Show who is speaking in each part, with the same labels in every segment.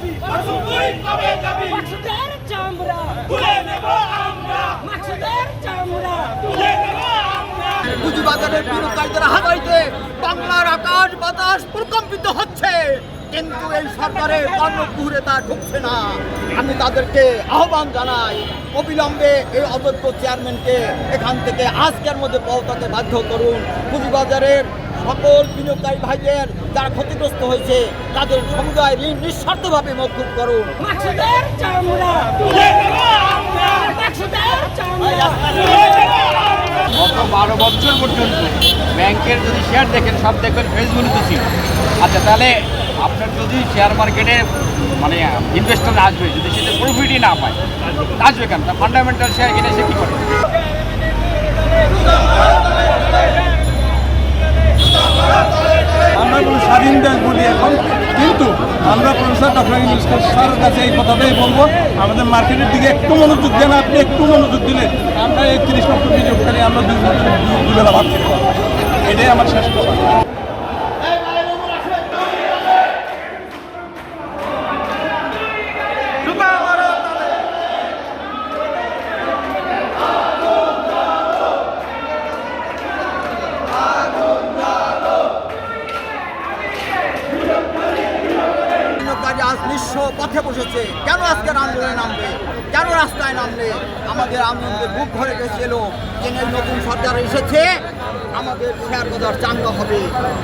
Speaker 1: যাবি
Speaker 2: কবে যাবি
Speaker 1: মাকসুদের চামড়া।
Speaker 2: তুলে নেব আমরা।
Speaker 1: মাকসুদের চামড়া।
Speaker 2: তুলে নেব আমরা।
Speaker 3: পুঁজিবাজারের বিনিয়োগকারীদের হাতাইতে বাংলার আকাশ বাতাস প্রকম্পিত হচ্ছে। কিন্তু এই সরকারের কর্মপুরে তা ঢুকছে না। আমি তাদেরকে আহ্বান জানাই অবিলম্বে এই অযোগ্য চেয়ারম্যানকে এখান থেকে আজকের মধ্যে পৌঁছাতে বাধ্য করুন। পুঁজিবাজারের সকল বিনিয়োগকারী ভাইদের যারা ক্ষতিগ্রস্ত হয়েছে তাদের সমুদায় ঋণ নিঃস্বার্থভাবে মকুব করুন।
Speaker 4: গত বারো বছর পর্যন্ত ব্যাংকের যদি শেয়ার দেখেন সব দেখবেন ফেসবুকে ছিল। আচ্ছা তাহলে আপনার যদি শেয়ার মার্কেটে মানে ইনভেস্টর আসবে, যদি সেটা প্রফিটই না পায় আসবে কেন? তা ফান্ডামেন্টাল শেয়ার কিনে সে কী করে?
Speaker 5: আমরা কোনো স্বাধীন দেশ বলি এখন, কিন্তু আমরা প্রফেসর ডক্টর ইউনুস স্যারের কাছে এই কথাটাই বলব, আমাদের মার্কেটের দিকে একটু মনোযোগ দেন আপনি, একটু মনোযোগ দিলে আমরা এই তিরিশ লক্ষ বিনিয়োগকারী আমরা দুই দুবেলা ভাত খেতে পারব। এটাই আমার শেষ কথা।
Speaker 3: নিঃস্ব পথে বসেছে। কেন আজকের আন্দোলনে নামবে? কেন রাস্তায় নামবে? আমাদের আন্দোলনকে বুক ভরে গেছিল। যে নতুন সরকার এসেছে। আমাদের শেয়ার বাজার চাঙ্গা হবে।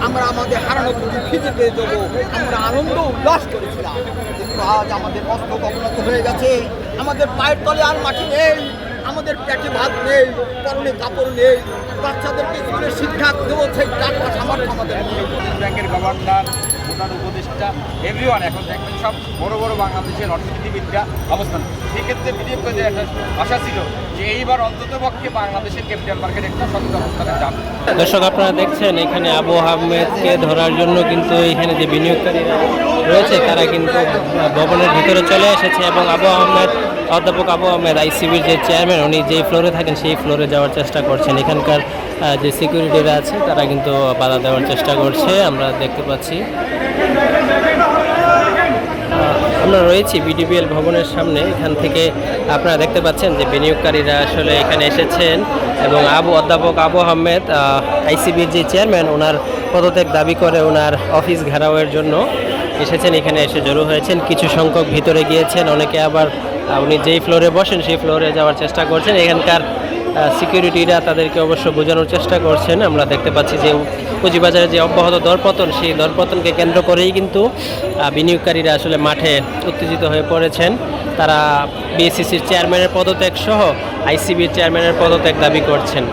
Speaker 3: আমরা আমাদের হারানো পুঁজি ফিরে পেয়ে দেবো আমরা আনন্দ উল্লাস করেছিলাম। কিন্তু আজ আমাদের মস্তক অবনত হয়ে গেছে। আমাদের পায়ের তলে আর মাটি নেই। আমাদের পেটে ভাত নেই। পরনে কাপড় নেই। বাচ্চাদেরকে স্কুলে শিক্ষা দেবো সেই টাকা সামর্থ্য আমাদের নেই।
Speaker 4: ব্যাংকের গভর্নর প্রধান উপদেষ্টা এভরিওয়ান এখন দেখবেন সব বড় বড় বাংলাদেশের অর্থনীতিবিদরা অবস্থান সেক্ষেত্রে বিনিয়োগকারীদের একটা আশা ছিল যে এইবার অন্তত পক্ষে বাংলাদেশের ক্যাপিটাল মার্কেট একটা সঠিক অবস্থানে যাবে।
Speaker 6: দর্শক, আপনারা দেখছেন এখানে আবু আহমেদকে ধরার জন্য কিন্তু এখানে যে বিনিয়োগকারীরা রয়েছে, তারা কিন্তু ভবনের ভিতরে চলে এসেছে এবং আবু আহমেদ অধ্যাপক আবু আহমেদ, আইসিবির যে চেয়ারম্যান উনি যেই ফ্লোরে থাকেন সেই ফ্লোরে যাওয়ার চেষ্টা করছেন। এখানকার যে সিকিউরিটিরা আছে, তারা কিন্তু বাধা দেওয়ার চেষ্টা করছে, আমরা দেখতে পাচ্ছি। আমরা রয়েছি বিডিবিএল ভবনের সামনে। এখান থেকে আপনারা দেখতে পাচ্ছেন যে বিনিয়োগকারীরা আসলে এখানে এসেছেন এবং আবু, অধ্যাপক আবু আহমেদ আইসিবির যে চেয়ারম্যান ওনার পদত্যাগ দাবি করে ওনার অফিস ঘেরাওয়ের জন্য এসেছেন। এখানে এসে জড়ো হয়েছেন। কিছু সংখ্যক ভিতরে গিয়েছেন। অনেকে আবার উনি যেই ফ্লোরে বসেন, সেই ফ্লোরে যাওয়ার চেষ্টা করছেন। এখানকার সিকিউরিটিরা তাদেরকে অবশ্য বোঝানোর চেষ্টা করছেন। আমরা দেখতে পাচ্ছি যে পুঁজিবাজারে যে অব্যাহত দরপতন, সেই দরপতনকে কেন্দ্র করেই কিন্তু বিনিয়োগকারীরা আসলে মাঠে উত্তেজিত হয়ে পড়েছেন। তারা বিএসসিসির চেয়ারম্যানের পদত্যাগ সহ আইসিবির চেয়ারম্যানের পদত্যাগ দাবি করছেন।